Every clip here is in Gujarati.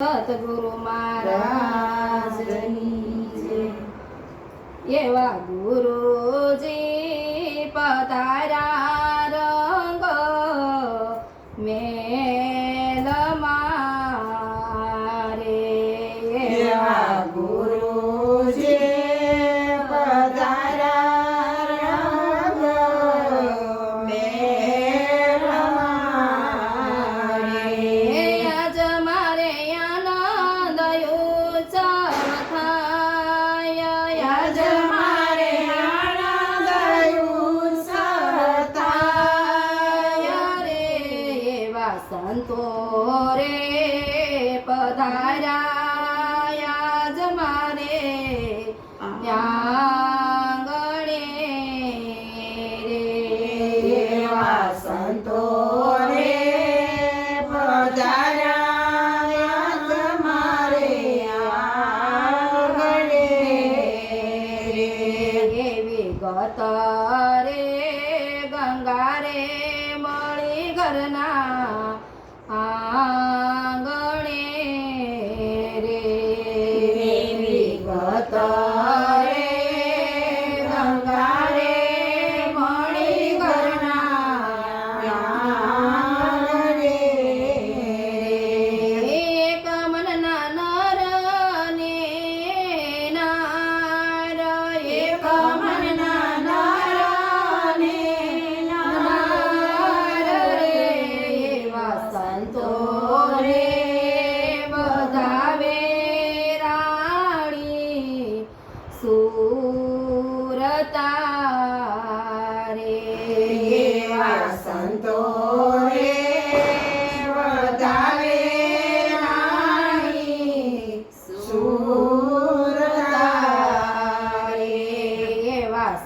સતગુરુ મહારાજની એવા ગુરુજી પતા संतो रे पधारा जमाने न्यांगणे रे. संतो रे पधारा जमारे रे. विगता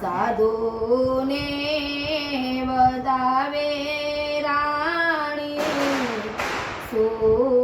સાધુને બતાવે રાણી. સુ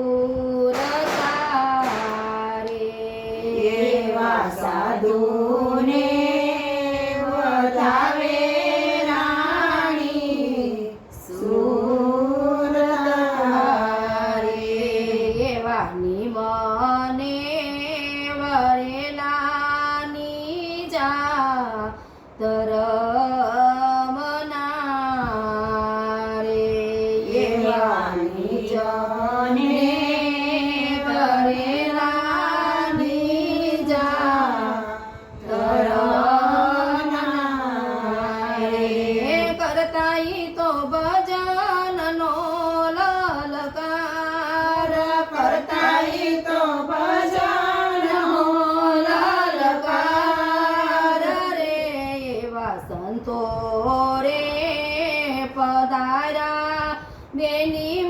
Neni,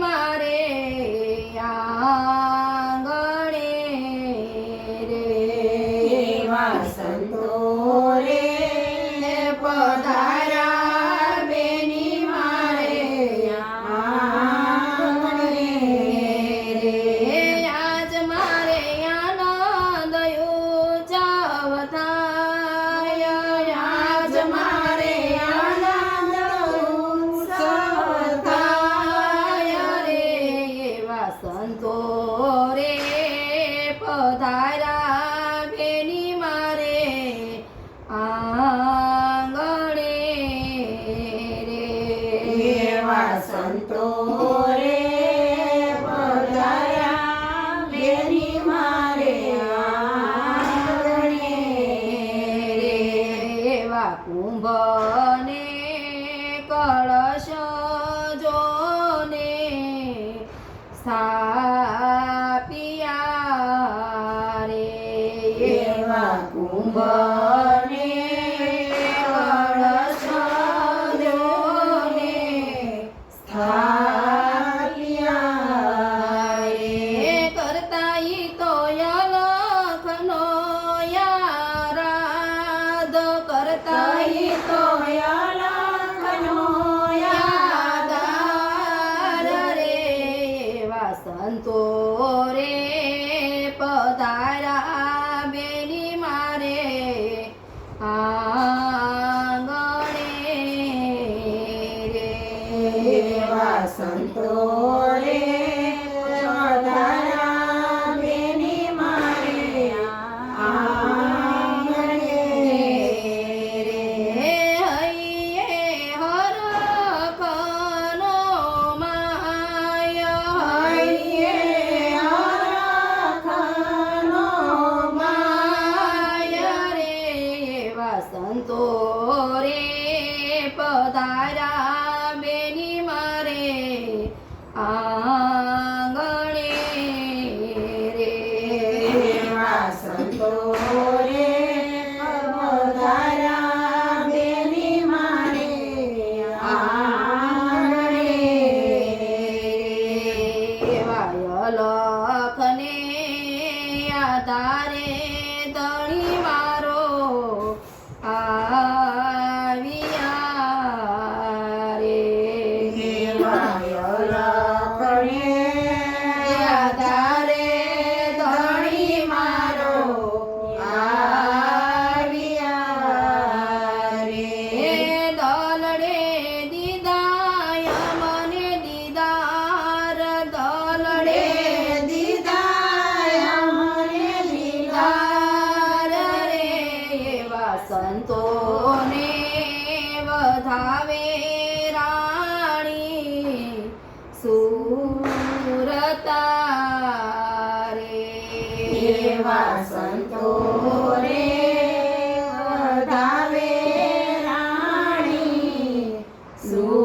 சா Santo. Jesus.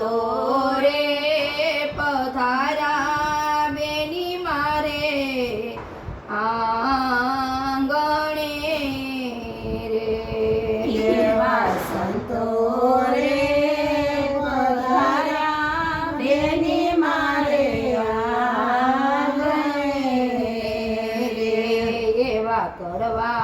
તો રે પથારા બેની મારે આંગણે રે. સંતો રે પથારા બેની મારે આંગણે રે. કરવા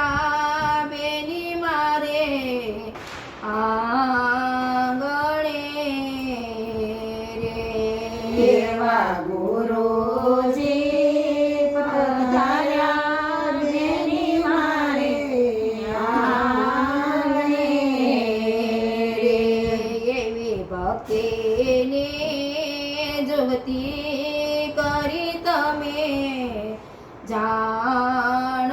તારા બેની મારે આંગણે રેવા ગુરુજી પધાર્યા બેની મારે આંગણે રે. એવી ભક્તિને કરી તમે જાણ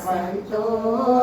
santo